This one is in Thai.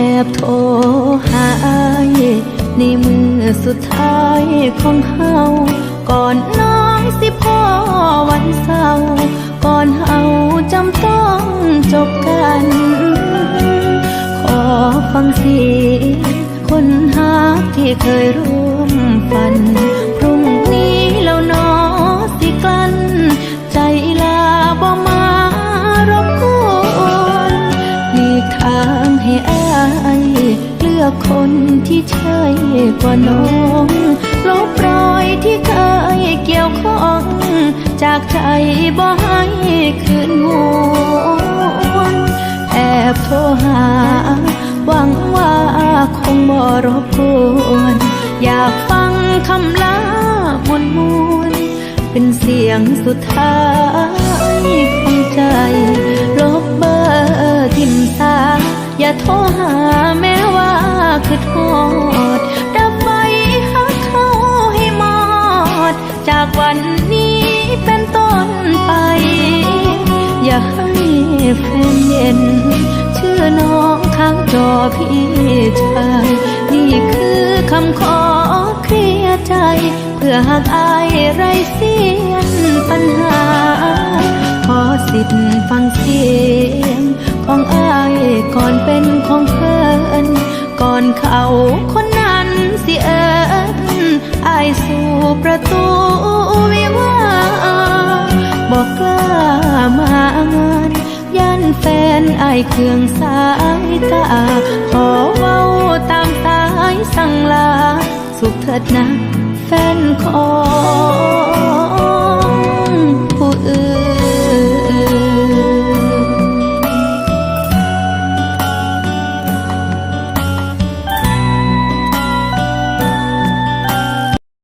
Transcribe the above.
อบโทรหาในมือสุดท้ายของเฮาก่อนน้องสิพ่อวันเศร้าก่อนเฮาจำต้องจบกัน ขอฟังเสียงคนหาที่เคยร่วม ใช่กว่าน้องลบรอยที่เคยเกี่ยวข้อง จากใจบ่ให้คืนหวนแอบโทรหา หวังว่าคงบ่รบกวนอยากฟังคำลามวนมวนเป็นเสียงสุดท้ายของใจ ลบเบอร์ทิมสาอย่าโทรหาแม้ว่า คือทษดับไฟหาเขาให้หมด จากวันนี้เป็นต้นไป อย่าให้แฟนเย็น ชื่อน้องข้างจอพี่ชายนี่คือคำขอเคลียร์ใจ เพื่อหากอายไรเสียนปัญหา ขอสิทธิ์ฟังเสียงของอายก่อนเป็นของเพิ่อ เขาคนนั้นสิเอิญอายสู่ประตูวิวาบอกกล้ามางานย่านแฟนอายเคืองสายตา ขอเว้าตามสายสั่งลา สุขเถิดนะแฟนขอ